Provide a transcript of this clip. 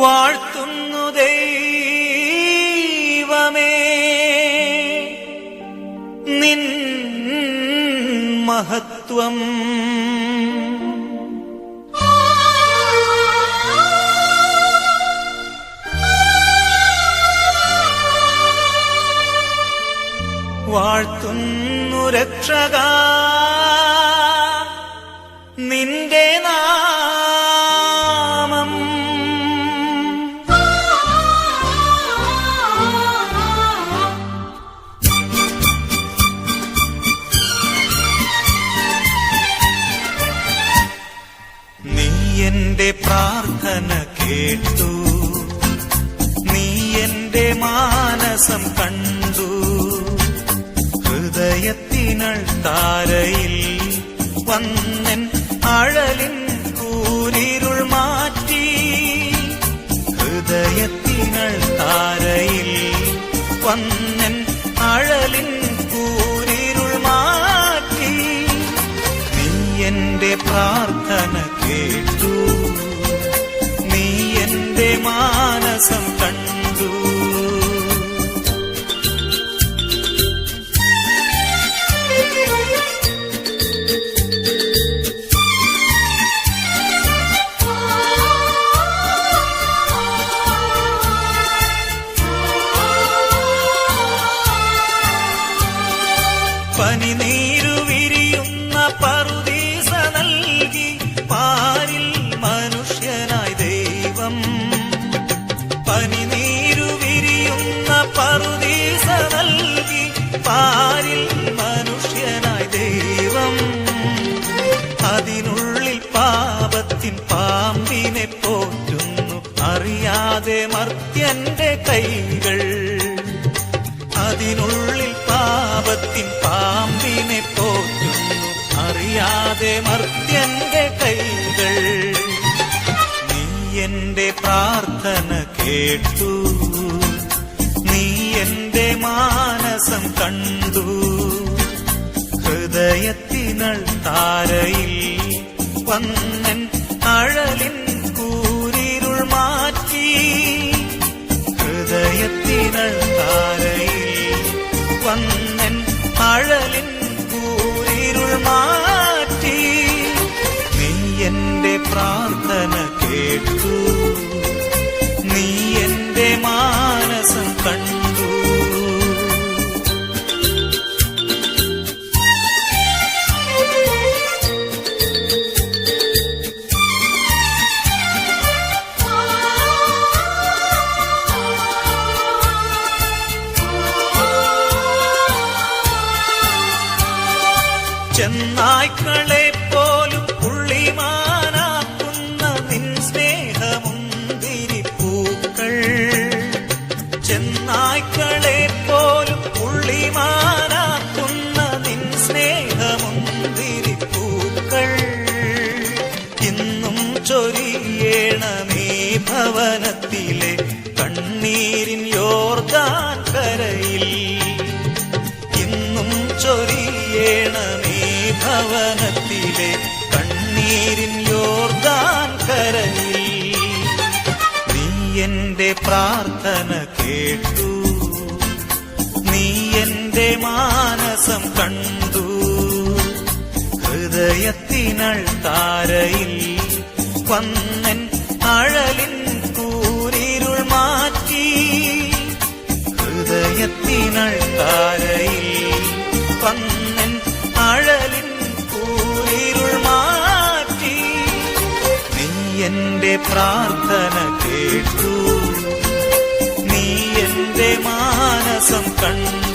വാഴ്ത്തുന്നു ദൈവമേ. നിൻ മഹത്വം. വാഴ്ത്തുന്നു രക്ഷക. നിന്റെ നാമം കേട്ടു. നീ എന്റെ മാനസം കണ്ടു. ഹൃദയത്തിനൾ താരയിൽ വന്നൻ അഴലിൻ കൂരിരുൾ മാറ്റി. ഹൃദയത്തിനൾ താരയിൽ വന്നൻ അഴലിൻ കൂരിരുൾ മാറ്റി. നീ എന്റെ പ്രാർത്ഥന കേട്ടു. മാനസം കണ്ടു. പനിനീരു വിരിയുന്ന പറുദീസ നൽകി. പറുദീസ നൽകി പാരിൽ ദൈവം. അതിനുള്ളിൽ പാപത്തിൻ പാമ്പിനെ പോറ്റുന്നു. അറിയാതെ മർത്യന്റെ കൈകൾ. അതിനുള്ളിൽ പാപത്തിൻ പാമ്പിനെ പോറ്റുന്നു. അറിയാതെ മർത്യന്റെ കൈകൾ. നീ എന്റെ പ്രാർത്ഥന കേട്ടു. നീ എന്റെ മാനസം കണ്ടു. ഹൃദയത്തിനൾ താരയിൽ വന്നൻ അഴലിൻ കൂരിരുൾ മാറ്റി. ചെന്നായ്ക്കളെ പോലും പുള്ളിമാനാക്കുന്ന നിൻ സ്നേഹമുന്തിരി ചെന്നായ്ക്കളെ പോലും പുള്ളിമാനാക്കുന്ന നിൻ സ്നേഹമുന്തിരി ഇന്നും ചൊരിയേണമേ ഭവനത്തിലെ കണ്ണീരിൻ യോർദാൻ കരയിൽ നീ എന്റെ പ്രാർത്ഥന കേട്ടു. നീ എന്റെ മാനസം കണ്ടു. ഹൃദയത്തിനൾ താരയിൽ വന്നൻ അഴലിൻ കൂരിരുൾ മാറ്റി. ഹൃദയത്തിനൾ താരയിൽ വന്നൻ അഴലിൻ കൂരിരുൾ എന്റെ പ്രാർത്ഥന കേട്ടു. നീ എന്റെ മാനസം കണ്ടു.